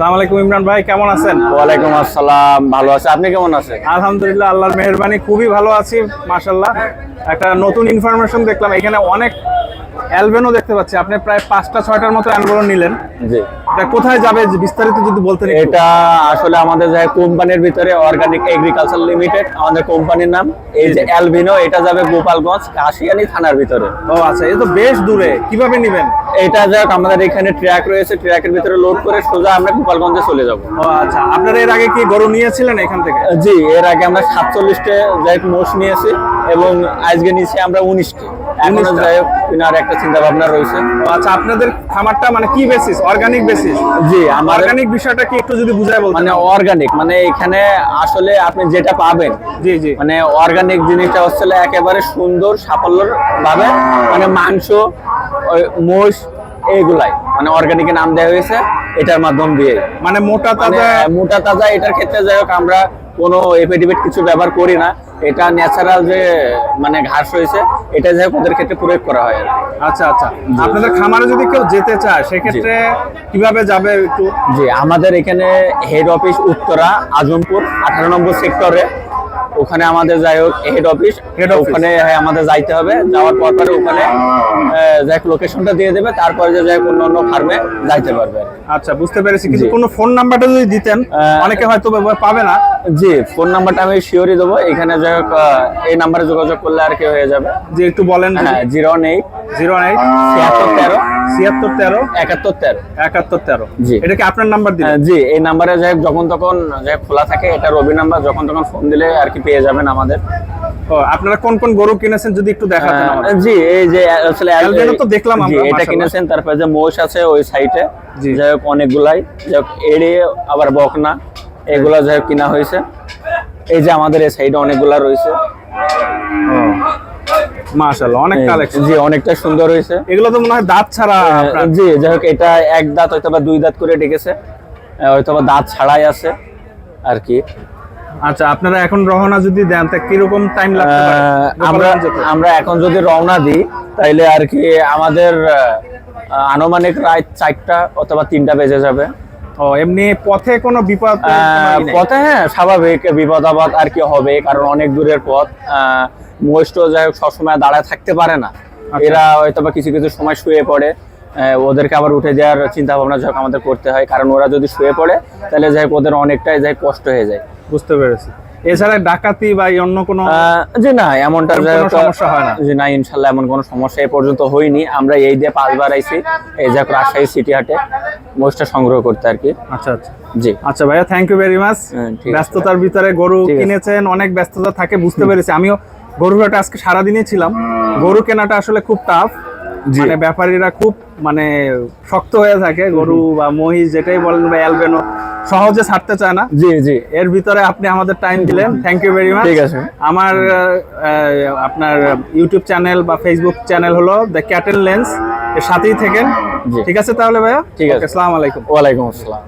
সালাম আলাইকুম ইমরান ভাই কেমন আছেন? ওয়ালাইকুম আসসালাম ভালো আছেন আপনি কেমন আছেন? আলহামদুলিল্লাহ আল্লাহর মেহরবানি খুবই ভালো আছি মাশাল্লাহ একটা নতুন ইনফরমেশন দেখলাম এখানে অনেক অ্যালবেনো দেখতে পাচ্ছি। আপনি প্রায় পাঁচটা ছয়টার মতো অ্যালবেনো নিলেন। জি। এটা কোথায় যাবে? বিস্তারিত যদি বলতেন এটা আসলে আমাদের যে কোম্পানির ভিতরে অর্গানিক এগ্রিকালচার লিমিটেড আমাদের কোম্পানির নাম। এই যে অ্যালবিনো এটা যাবে গোপালগঞ্জ কাশিয়ানি থানার ভিতরে। ও আচ্ছা এই তো বেশ দূরে। কীভাবে নেবেন? এটা যাক আমাদের এখানে ট্র্যাক রয়েছে। ট্র্যাকের ভিতরে লোড করে সোজা আমরা গোপালগঞ্জে চলে যাব। ও আচ্ছা আপনারা এর আগে কি গরু নিয়েছিলেন এখান থেকে? জি এর আগে আমরা সাতচল্লিশটে যাই মোষ নিয়েছি এবং আজকে নিয়েছি আমরা উনিশটি। এখনও 19টা? যাই হোক কেনার একটা চিন্তা ভাবনা রয়েছে আচ্ছা আপনাদের খামারটা মানে কি বেসিস অর্গানিক বেসিস জি আমাদের অর্গানিক বিষয়টা কি একটু যদি বুঝায় বলতেন? মানে অর্গানিক মানে এখানে আসলে আপনি যেটা পাবেন জি জি। মানে অর্গানিক জিনিসটা হচ্ছে একেবারে সুন্দর সাফল্যর ভাবে মানে মাংস মোষ এইগুলাই মানে অর্গানিকের নাম দেওয়া হয়েছে এটার মাধ্যম দিয়ে মানে মোটা মানে তাজা মোটা তাজা এটার ক্ষেত্রে যাই হোক আমরা কোনো এফিডেভিট কিছু ব্যবহার করি না। এটা ন্যাচারাল যে মানে ঘাস হয়েছে এটা যাই হোক ওদের ক্ষেত্রে প্রয়োগ করা হয় আচ্ছা আচ্ছা। আপনাদের খামারে যদি কেউ যেতে চায় সেক্ষেত্রে কীভাবে যাবে একটু? জি আমাদের এখানে হেড অফিস উত্তরা আজমপুর আঠারো নম্বর সেক্টরে ওখানে আমাদের যাই হোক হেড অফিস office। ওখানে হ্যাঁ, আমাদের যাইতে হবে। যাওয়ার পর পরে ওখানে যাই হোক লোকেশনটা দিয়ে দেবে। তারপরে যে যাই হোক অন্য অন্য ফার্মে যাইতে পারবে আচ্ছা বুঝতে পেরেছি। কিন্তু কোনো ফোন নাম্বারটা যদি দিতেন অনেকে হয়তো পাবে না। জি ফোন নাম্বারটা আমি শিওরই দেবো। এখানে যাই হোক এই নাম্বারে যোগাযোগ করলে আর কি হয়ে যাবে। যে একটু বলেন হ্যাঁ জিরো এইট জিরো এইট ছিয়াত্তর তেরো। ছিয়াত্তর তেরো। একাত্তর তেরো। একাত্তর তেরো। জি। এটা কি আপনার নাম্বার দিলেন? জি এই নাম্বারে যাই যখন তখন যাই খোলা থাকে এটা রবি নাম্বার যখন তখন ফোন দিলে আর কি পেয়ে যাবেন আমাদের। আপনারা কোন কোন গরু কিনেছেন যদি একটু দেখাতেন আমাদের। জি এই যে আসলে অ্যালবেনো তো দেখলাম আমরা, এটা কিনেছেন তারপরে যে মোষ আছে ওই সাইটে। যাই হোক অনেকগুলাই। যাই হোক এড়ে আবার বকনা। এগুলা যাই হোক কিনা হয়েছে। এই যে আমাদের এই সাইডে অনেকগুলা রয়েছে। মাশাআল্লাহ অনেক কালেকশন জি অনেকটা সুন্দর হয়েছে। এগুলো তো মনে হয় দাঁত ছাড়া জি যাই হোক এটা এক দাঁত হয়তো বা দুই দাঁত করে ডেকেছে। আহ, হয়তো বা দাঁত ছাড়াই আছে আর কি। আচ্ছা আপনারা এখন রহনা যদি দেন তা কীরকম টাইম লাগতে পারে? আমরা আমরা এখন যদি রওনা দিই তাইলে আর কি আমাদের আনুমানিক রাত চারটা অথবা তিনটা বেজে যাবে। ও এমনি পথে কোনো বিপদ পথে হ্যাঁ স্বাভাবিক বিপদ আপদ আর কি হবে কারণ অনেক দূরের পথ। মহিষ্ট যাই হোক সবসময় দাঁড়ায় থাকতে পারে না। আচ্ছা। এরা হয়তো বা কিছু কিছু সময় শুয়ে পড়ে। ওদেরকে আবার উঠে যাওয়ার চিন্তা ভাবনা যাই আমাদের করতে হয় কারণ ওরা যদি শুয়ে পড়ে তাহলে যাই হোক ওদের অনেকটাই যাই কষ্ট হয়ে যায়। বুঝতে পেরেছি। এছাড়া ডাকাতি বা অন্য কোনো জি না এমনটা যাই হোক, সমস্যা হয় না? জি না ইনশাল্লাহ এমন কোনো সমস্যা এ পর্যন্ত হয়নি। আমরা এই দিয়ে পাঁচবার আইছি এই যে রাজশাহী সিটি হাটে। মোষটা সংগ্রহ করতে আর কি। আচ্ছা আচ্ছা। জি। আচ্ছা ভাইয়া থ্যাংক ইউ ভেরি মাচ। ব্যস্ততার ভিতরে গরু কিনেছেন অনেক ব্যস্ততা থাকে বুঝতে পেরেছি। আমিও গরু হাটে আজকে সারাদিনই ছিলাম। গরু কেনাটা আসলে খুব টাফ। মানে ব্যাপারীরা খুব মানে শক্ত হয়ে থাকে। গরু বা মহিষ যেটাই বলেন বা অ্যালবেনো সহজে ছাড়তে চায় না। জি জি। এর ভিতরে আপনি আমাদের টাইম দিলেন। থ্যাংক ইউ ভেরি মাচ ঠিক আছে। আমার আপনার ইউটিউব চ্যানেল বা ফেসবুক চ্যানেল হলো দ্য ক্যাটেল লেন্স এর সাথেই থেকেন। ঠিক আছে তাহলে ভাইয়া ঠিক আছে। Okay, আসসালামু আলাইকুম ওয়ালাইকুম আসসালাম